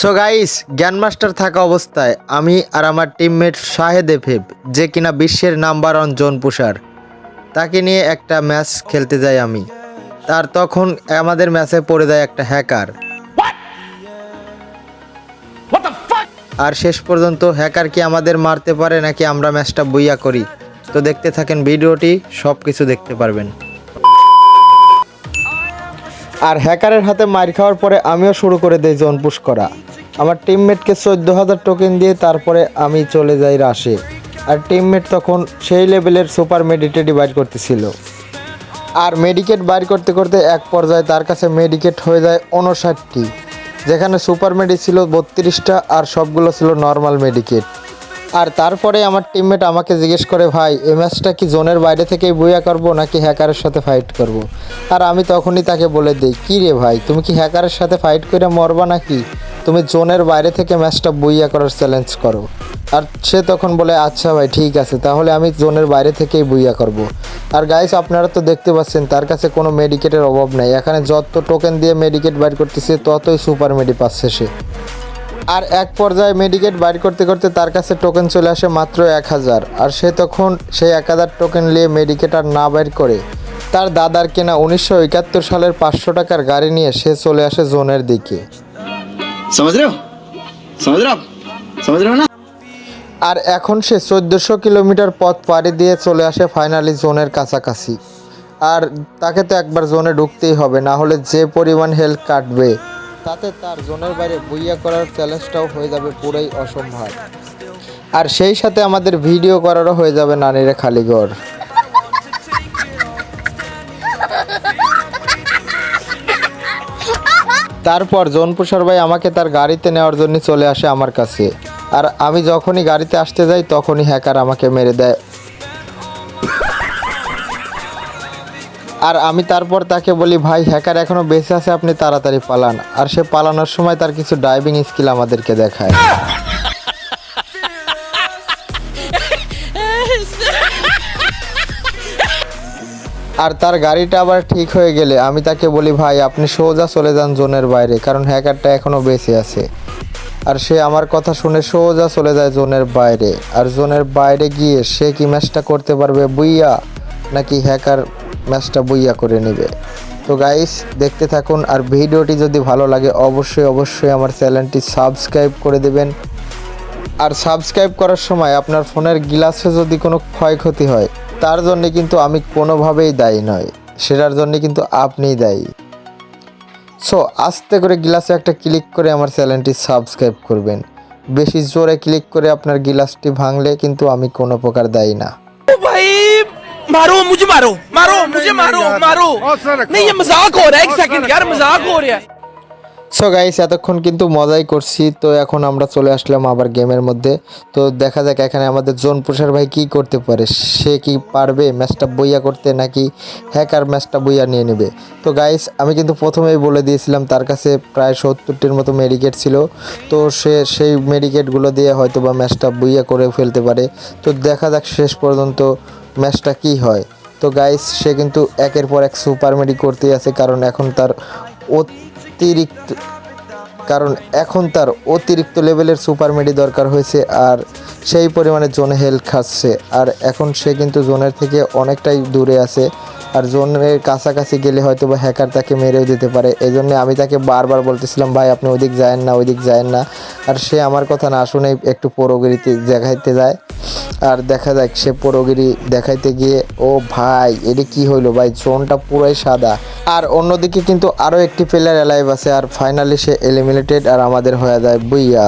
So guys জ্ঞান master থাকা অবস্থায় আমি আর আমার টিমমেট শাহেদ এফেব যে কিনা বিশ্বের নাম্বার ওয়ান জোন পুষার তাকে নিয়ে একটা ম্যাচ খেলতে যাই আমি। তার তখন আমাদের ম্যাচে পড়ে যায় একটা হ্যাকার আর শেষ পর্যন্ত হ্যাকার কি আমাদের মারতে পারে নাকি আমরা ম্যাচটা বইয়া করি? তো দেখতে থাকেন ভিডিওটি সব কিছু দেখতে পারবেন। আর হ্যাকারের হাতে মার খাওয়ার পরে আমিও শুরু করে দেই জোন পুশ করা। আমার টিমমেটকে চোদ্দ হাজার টোকেন দিয়ে তারপরে আমি চলে যাই রাশে। আর টিমমেট তখন সেই লেভেলের সুপার মেডিটেডি বাইর করতেছিল। আর মেডিকেট বাইর করতে করতে এক পর্যায়ে তার কাছে মেডিকেট হয়ে যায় উনষাটটি যেখানে সুপার মেডি ছিল বত্রিশটা আর সবগুলো ছিল নর্মাল মেডিকেট আর তারপরে আমার টিমমেট আমাকে জিজ্ঞেস করে, ভাই এই ম্যাচটা কি জোনের বাইরে থেকেই বইয়া করব নাকি হ্যাকারের সাথে ফাইট করব। আর আমি তখনই তাকে বলে দিই, কী রে ভাই, তুমি কি হ্যাকারের সাথে ফাইট করে মরবা নাকি তুমি জোনের বাইরে থেকে ম্যাচটা বইয়া করার চ্যালেঞ্জ করো আর সে তখন বলে আচ্ছা ভাই, ঠিক আছে, তাহলে আমি জোনের বাইরে থেকেই বইয়া করব। আর গাইস আপনারা তো দেখতে পাচ্ছেন, তার কাছে কোনো মেডিকেটের অভাব নেই এখানে যত টোকেন দিয়ে মেডিকেট বাইর করতেছে, ততই সুপার মেডি পাচ্ছে সে আর এক পর্যায়ে মেডিকেট বাইর করতে করতে তার কাছে টোকেন চলে আসে মাত্র এক হাজার। আর সে তখন সেই এক হাজার টোকেন নিয়ে মেডিকেট আর না বাইর করে। তার দাদার কেনা উনিশশো একাত্তর সালের পাঁচশো টাকার গাড়ি নিয়ে সে চলে আসে জোনের দিকে। আর এখন সে চোদ্দোশো কিলোমিটার পথ পাড়ি দিয়ে চলে আসে ফাইনালি জোনের কাছাকাছি। আর তাকে তো একবার জোনে ঢুকতেই হবে না হলে যে পরিমাণ হেলথ কাটবে। তাতে তার জোনের বাইরে বইয়া করার চ্যালেঞ্জটাও হয়ে যাবে পুরোই অসম্ভব। আর সেই সাথে আমাদের ভিডিও করারও হয়ে যাবে নানিরে খালিগড় তারপর জোনপুষার ভাই আমাকে তার গাড়িতে নেওয়ার জন্য চলে আসে আমার কাছে। আর আমি যখনই গাড়িতে আসতে যাই, তখনই হ্যাকার আমাকে মেরে দেয়। আর আমি তারপর তাকে বলি, ভাই হ্যাকার এখনও বেঁচে আছে, আপনি তাড়াতাড়ি পালান। আর সে পালানোর সময় তার কিছু ড্রাইভিং স্কিল আমাদেরকে দেখায়। আর তার গাড়িটা আবার ঠিক হয়ে গেলে, আমি তাকে বলি, ভাই, আপনি সোজা চলে যান জোনের বাইরে, কারণ হ্যাকারটা এখনও বেঁচে আছে। আর সে আমার কথা শুনে সোজা চলে যায় জোনের বাইরে। আর জোনের বাইরে গিয়ে সে কি ম্যাচটা করতে পারবে বুইয়া, নাকি হ্যাকার ম্যাচটা বইয়া করে নেবে। তো গাইস দেখতে থাকুন আর ভিডিওটি যদি ভালো লাগে, অবশ্যই অবশ্যই আমার চ্যানেলটি সাবস্ক্রাইব করে দেবেন। আর সাবস্ক্রাইব করার সময় আপনার ফোনের গ্লাসে যদি কোনো ক্ষয়ক্ষতি হয়, তার জন্যে কিন্তু আমি কোনোভাবেই দায়ী নয় সেটার জন্যে কিন্তু আপনিই দায়ী। সো আস্তে করে গ্লাসে একটা ক্লিক করে আমার চ্যানেলটি সাবস্ক্রাইব করবেন। বেশি জোরে ক্লিক করে আপনার গ্লাসটি ভাঙলে কিন্তু আমি কোনো প্রকার দায়ী না। मारो मुझे मारो मारो मुझे मारो मारो नहीं ये मजाक हो रहा है एक सेकंड यार मजाक हो रहा है সো গাইস এতক্ষণ কিন্তু মজাই করছি তো এখন আমরা চলে আসলাম আবার গেমের মধ্যে তো দেখা যাক এখানে আমাদের জোন পুষার ভাই কি করতে পারে সে কি পারবে ম্যাচটা বইয়া করতে নাকি হ্যাকার ম্যাচটা বইয়া নিয়ে নেবে তো গাইস আমি কিন্তু প্রথমেই বলে দিয়েছিলাম তার কাছে প্রায় সত্তরটির মতো মেডিকেট ছিল তো সে সেই মেডিকেটগুলো দিয়ে হয়তো বা ম্যাচটা বইয়া করে ফেলতে পারে তো দেখা যাক শেষ পর্যন্ত ম্যাচটা কি হয়? তো গাইস সে কিন্তু একের পর এক সুপার মেডি করতেই আছে, কারণ এখন তার অতিরিক্ত, কারণ এখন তার অতিরিক্ত লেভেলের সুপার মেডি দরকার হয়েছে, আর সেই পরিমাণে জোনে হেল খাচ্ছে। আর এখন সে কিন্তু জোনের থেকে অনেকটাই দূরে আছে। আর জোনের কাছাকাছি গেলে হয়তো বা হ্যাকার তাকে মেরেও দিতে পারে। এই জন্য আমি তাকে বারবার বলতেছিলাম, ভাই, আপনি ওইদিক যায়েন না ওইদিক যায়েন না। আর সে আমার কথা না শুনেই একটু পরগিরিতে দেখাইতে যায়। আর দেখা যাক, সে পরগিরি দেখাইতে গিয়ে, ও ভাই, এটা কি হইল ভাই? জোনটা পুরাই সাদা। আর অন্যদিকে কিন্তু আরও একটি প্লেয়ার অ্যালাইভ আছে, আর ফাইনালি সে এলিমিনেটেড আর আমাদের হয়ে যায়, বুইয়া।